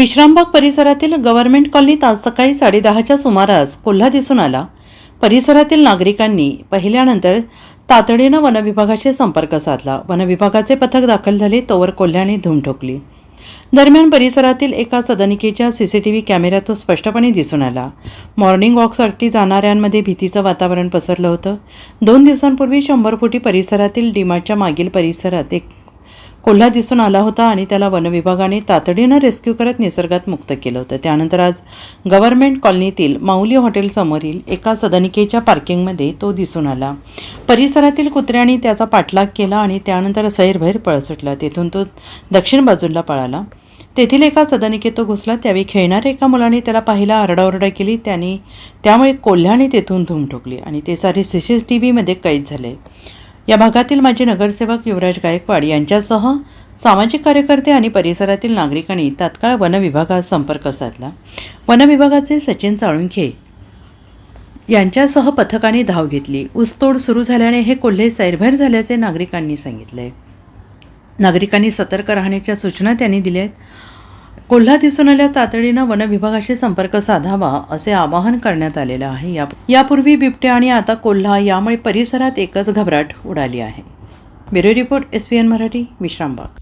विश्रामबाग परिसरातील गव्हर्नमेंट कॉलनीत आज सकाळी साडेदहाच्या सुमारास कोल्हा दिसून आला. परिसरातील नागरिकांनी पहिल्यानंतर तातडीनं वनविभागाशी संपर्क साधला. वनविभागाचे पथक दाखल झाले तोवर कोल्ह्याने धूम ठोकली. दरम्यान परिसरातील एका सदनिकेच्या सीसीटीव्ही कॅमेऱ्यात तो स्पष्टपणे दिसून आला. मॉर्निंग वॉकसाठी जाणाऱ्यांमध्ये भीतीचं वातावरण पसरलं होतं. दोन दिवसांपूर्वी शंभर फुटी परिसरातील डीमार्टच्या मागील परिसरात एक कोल्हा दिसून आला होता आणि त्याला वनविभागाने तातडीनं रेस्क्यू करत निसर्गात मुक्त केलं होतं. त्यानंतर आज गव्हर्नमेंट कॉलनीतील माऊली हॉटेलसमोरील एका सदनिकेच्या पार्किंगमध्ये तो दिसून आला. परिसरातील कुत्र्यांनी त्याचा पाठलाग केला आणि त्यानंतर सैरभैर पळ सुटला तेथून तो दक्षिण बाजूला पळाला. तेथील एका सदनिकेत तो घुसला. त्यावेळी खेळणाऱ्या एका मुलाने त्याला पाहिला आरडाओरडा केली. त्याने त्यामुळे कोल्ह्याने तेथून धूम ठोकली आणि ते सारे सी सी टी व्हीमध्ये कैद झाले. या भागातील माजी नगरसेवक युवराज गायकवाड यांच्यासह सामाजिक कार्यकर्ते आणि परिसरातील नागरिकांनी तात्काळ वनविभागात संपर्क साधला. वनविभागाचे सचिन चाळुंखे यांच्यासह पथकाने धाव घेतली. ऊसतोड सुरू झाल्याने हे कोल्हे सैरभैर झाल्याचे नागरिकांनी सांगितले. नागरिकांनी सतर्क राहण्याच्या सूचना त्यांनी दिल्या आहेत कोल्हा दिसून आल्या तातडीनं वनविभागाशी संपर्क साधावा असे आवाहन करण्यात आलेलं आहे. यापूर्वी बिबटे आणि आता कोल्हा यामुळे परिसरात एकच घबराट उडाली आहे. Bureau report S P N Marathi Vishrambag.